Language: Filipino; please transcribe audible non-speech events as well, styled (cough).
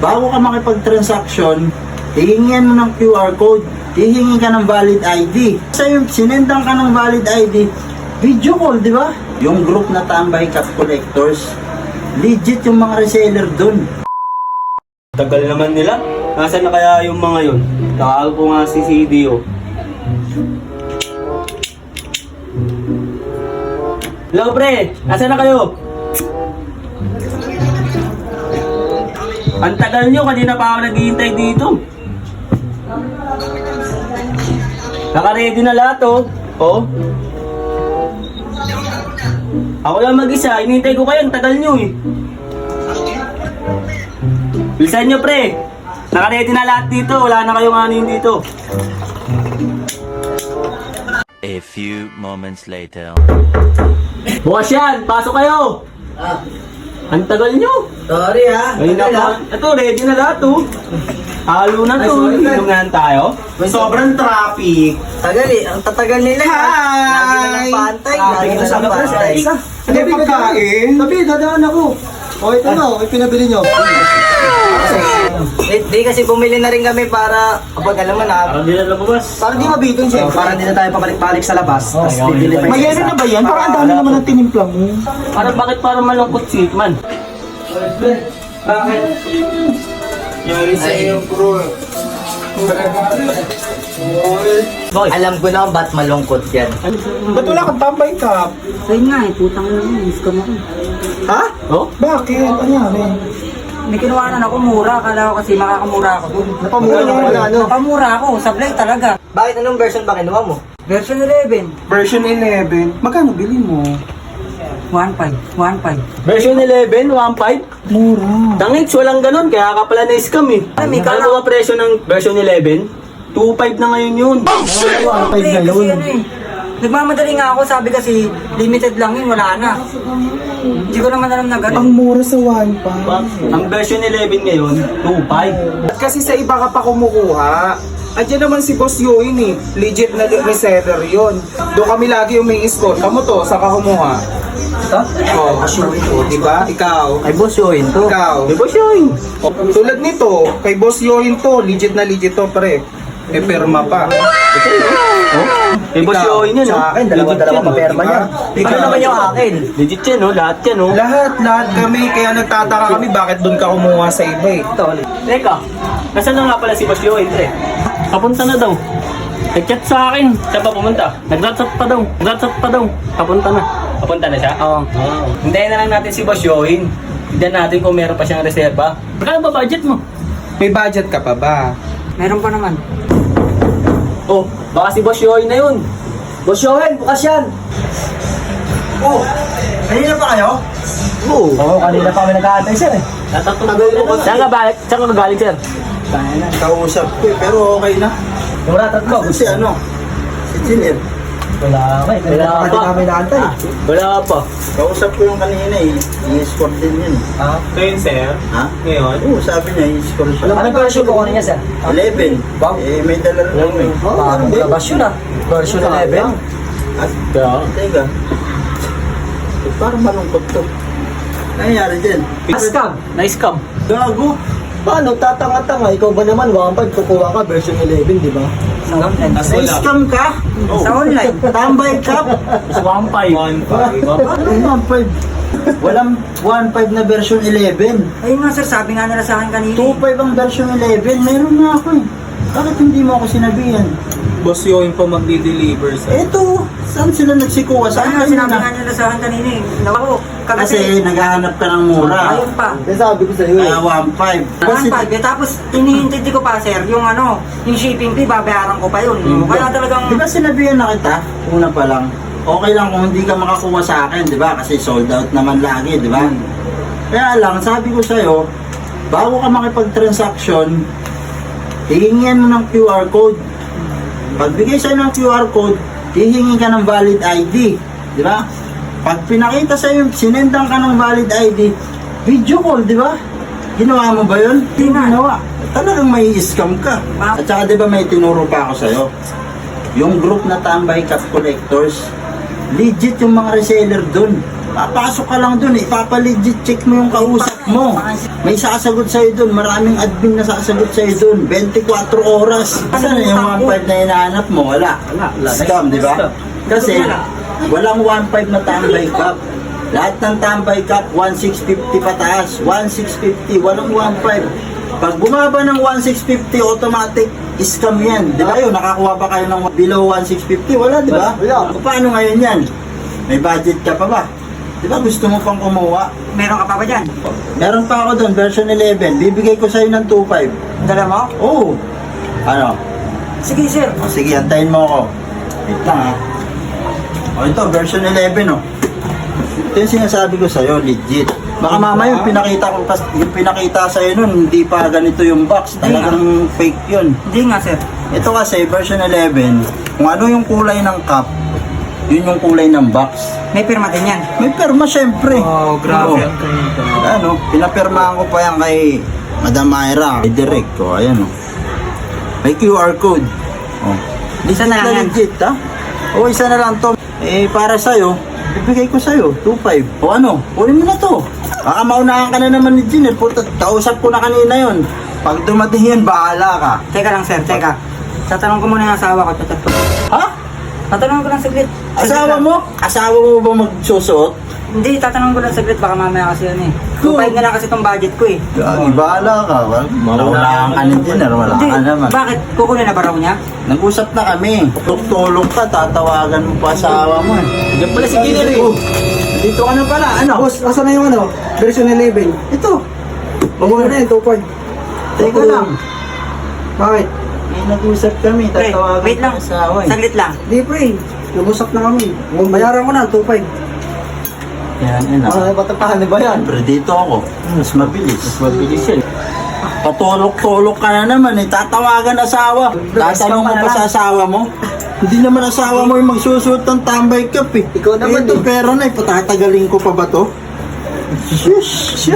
bago ka makipag-transaction, hihingian mo ng QR code, hihingi ka ng valid ID. Sa yung sinendang ka ng valid ID, video call, di ba? Yung group na tambay cup collectors, legit yung mga reseller dun. Tagal naman nila. Nasaan na kaya yung mga yun? Nakakal ko nga si CDO. Hello pre, nasaan na kayo? Ang tagal nyo, kanina pa ako naghihintay dito. Naka-ready na lahat oh. Oh. Ako lang mag-isa, hinihintay ko kayo, ang tagal nyo eh. Bilisan nyo pre. Naka-ready na lahat dito, wala na kayong ano yun dito. A few moments later. Bukas yan, pasok kayo. Ah, Ang tagal nyo. sorry ha. Na pa. Ito, ready na lahat oh. Halo na Ay, to. sorry, pre. Inunahan tayo. Sobrang traffic. Tagal eh, ang tatagal nila. Hi! Lagi na lang pantay, lagi na lang pantay. Ano pagkain? Sabi, dadaan ako. O, ito na, o, pinabili nyo. Di, di kasi bumili na rin kami para, kapag alam mo na, Parang di na lumabas. Para di mabitin siya. Para hindi na tayo pabalik-balik sa labas. Tapos ayaw, bibili pa ayaw. yung Mayroon isa. na ba yan? Parang ang dami naman ng tinimpla mo. Parang bakit parang malungkot si man? Bakit? Yari sa iyo bro. Boy, alam ko na ba't malungkot yan. Ba't wala kang tambay cup? Ayun nga eh, putang na yun, scam ako. Ha? oh? Bakit? Ano yan eh? May kinuhanan ako mura, akala ko kasi makakamura ako dun. Napamura na wala ano? Napamura ako, sablay talaga. Bakit anong version ba kinuha mo? Version 11, Version 11. Magkano bili mo? 1.5, 1.5. Version 11, 1.5? Mura. Tangits, walang ganun. Kaya ka pala na-scam eh. Ay, may Ano ba presyo ng version 11? 2.5 na ngayon yun. Ano, Pre, kasi ano eh. Nagmamadali nga ako, sabi kasi limited lang yun, wala na. Hindi ko naman alam na Ang gano'n. mura sa 1 pa. Ang version 11 ngayon, 2.5. Kasi sa iba ka pa kumukuha. Andiyan naman si Boss Yoin eh. Legit na reseller yon. Doon kami lagi umi-score. Kamu to, sa ka kumuha? Ito? Oo, oh, di ba? Ikaw. Ay boss yun to. Ikaw. Ba siya yun? Oh, tulad nito, kay Boss Yoin to, legit na legit to pre. E perma pa. Di ba siya yun yun? Sa oh? akin, dalawa-dalawa pa perma niya. Ano naman yung akin? Legit yan, no? Lahat yan, no? Lahat, lahat kami. Kaya nagtataka kami bakit doon ka kumuha sa iba eh. Ito. Teka, nasaan na nga pala si Boss Yoel, pre? Papunta na daw. Nag-chat sa akin. Siya pa pumunta. Nag-whatsapp pa daw. Nag-whatsapp pa daw. Papunta na. Papunta na siya? Oo. Hintayin na lang natin si Boss Yoel. Tignan natin kung meron pa siyang reserba. Magkano ba budget mo? May budget ka pa ba? Meron pa naman. Oh, baka si Boss Yoel na yun. Boss Joel, bukas yan. Oh, kanina pa kayo? Oo. Oo, kanina pa kami nag-aantay sir eh. Tatatunggal mo kasi. Saan ka ba? Saan ka galing, sir? Kausap ko eh, pero okay na. Yung ratat ko. Kasi ano, si Chiller, Wala ka eh. Kanina Wala pa pa. kami nag-aantay. Wala ka pa. kausap ko yung kanina eh. I-score din yun. Ha? Ngayon, sir? Ha? Ngayon? Oo, sabi niya, i-score siya. Anong version ko kanina sir? 11. Wow. Eh, may dala rin kami. Parang labas yun ah. Version 11. At, Kaya, teka. Eh, parang malungkot to. Nangyayari din. Scam. na-scam. Gago. Paano? Tatanga-tanga. Ikaw ba naman? 1.5 kukuha ka version 11, di ba? Na-scam ka? Sa online. (laughs) Tambay ka? Mas 1.5. 1.5. Ano 1.5? Walang 1.5 na version 11. Ayun nga sir, sabi nga nila sa akin kanina. 2.5 ang version 11. Meron na ako eh. Bakit hindi mo ako sinabihan? Boss Yoin pa magdi-deliver sa Eto, saan sila nagsikuha? Saan Saan nga sinabi nga nila sa akin kanina eh. Nawa ko, Kasi naghahanap ka ng mura. Ayun pa. Kasi sabi ko sa'yo eh. Kaya 1.5. Kasi 1.5 eh. Tapos inihintindi ko pa sir, yung ano, yung shipping fee, babayaran ko pa yun. Kaya talagang... Di ba sinabihan na kita? Una pa lang. Okay lang kung hindi ka makakuha sa akin, di ba? Kasi sold out naman lagi, di ba? Kaya lang, sabi ko sa'yo, bago ka makipag-transaction, hihingian mo ng QR code. Pagbigay sa'yo ng QR code, hihingi ka ng valid ID. Di ba? Pag pinakita sa'yo, sinendang ka ng valid ID, video call, di ba? Ginawa mo ba yun? Hindi ginawa. Talagang may scam ka. At saka di ba may tinuro pa ako sa'yo? Yung group na tambay cup collectors, legit yung mga reseller dun. Papasok ka lang dun, ipapalegit check mo yung kausap mo. May sasagot sa'yo doon. Maraming admin na sasagot sa'yo doon. 24 oras. Saan yung 1.5 na hinahanap mo? Wala. Wala. Scam, di ba? Kasi walang 1.5 na tambay cup. Lahat ng tambay cup, 1,650 pataas. 1,650, walang 1.5. Pag bumaba ng 1,650, automatic scam yan. Di ba yun? Nakakuha ba kayo ng below 1,650? Wala, di ba? Wala. Paano ngayon yan? May budget ka pa ba? Di ba gusto mo pang kumuha? Meron ka pa ba dyan? Meron pa ako doon, version 11. Bibigay ko sa'yo ng 2.5. Dala mo? Oo. Ano? Sige, sir. O sige, antayin mo ako. Wait lang ha. O ito, version 11 oh. Ito yung sinasabi ko sa'yo, legit. Baka mamaya yung pinakita ko pas, yung pinakita sa'yo nun, hindi pa ganito yung box. Talagang fake yun. Hindi nga, sir. Ito kasi, version 11, kung ano yung kulay ng cup, yun yung kulay ng box. May pirma din yan. May perma syempre. Oh, grabe. Oo. Ano, pinapirmahan ko pa yan kay Madam Myra, kay Direk ko, ayan o. May QR code. Oh. Isa na lang yan. Legit, ha? O, isa na lang to. Eh, para sa'yo, bibigay ko sa'yo, 2.5. O ano, kunin mo na to. Baka maunahan ka na naman ni Jiner. Puta, kausap ko na kanina yon. Pag dumating yan, bahala ka. Teka lang, sir. Teka. Tatanong ko muna yung asawa ko. Tatat Tatanong ko lang saglit. Saglit Asawa lang. mo? Asawa mo ba magsusuot? Hindi, tatanong ko lang saglit. Baka mamaya kasi yan eh. 2.5 na lang kasi itong budget ko eh. Gagi, bahala ka. Maunahan ka ni Jiner, wala Hindi, ka naman. bakit? Kukunin na ba raw niya? Nag-usap na kami. Tulog ka, tatawagan mo pa asawa mo eh. Diyan pala si Jenner eh. Oh, dito ka na pala. Ano? Boss, asa na yung ano? Version 11. Ito. Magulo na yun, 2.5. Teka lang. Bakit? May nag-usap kami. Pre, Tatawagan wait ko lang. yung asawa eh. Saglit lang. Di pre. Lumusap na kami. Bayaran ko na, 2.5. Yan, yun ah. Ah, patatahan ba yan? Siyempre, dito ako. Mas mabilis. Mas Mabilis yan. Patulok-tulok ka na naman eh. Tatawagan asawa. Tatanong mo pa sa asawa mo. Hindi naman asawa mo yung magsusuot ng tambay cup eh. Ikaw naman Ito eh. pera na eh. Patatagaling ko pa ba to? Shush!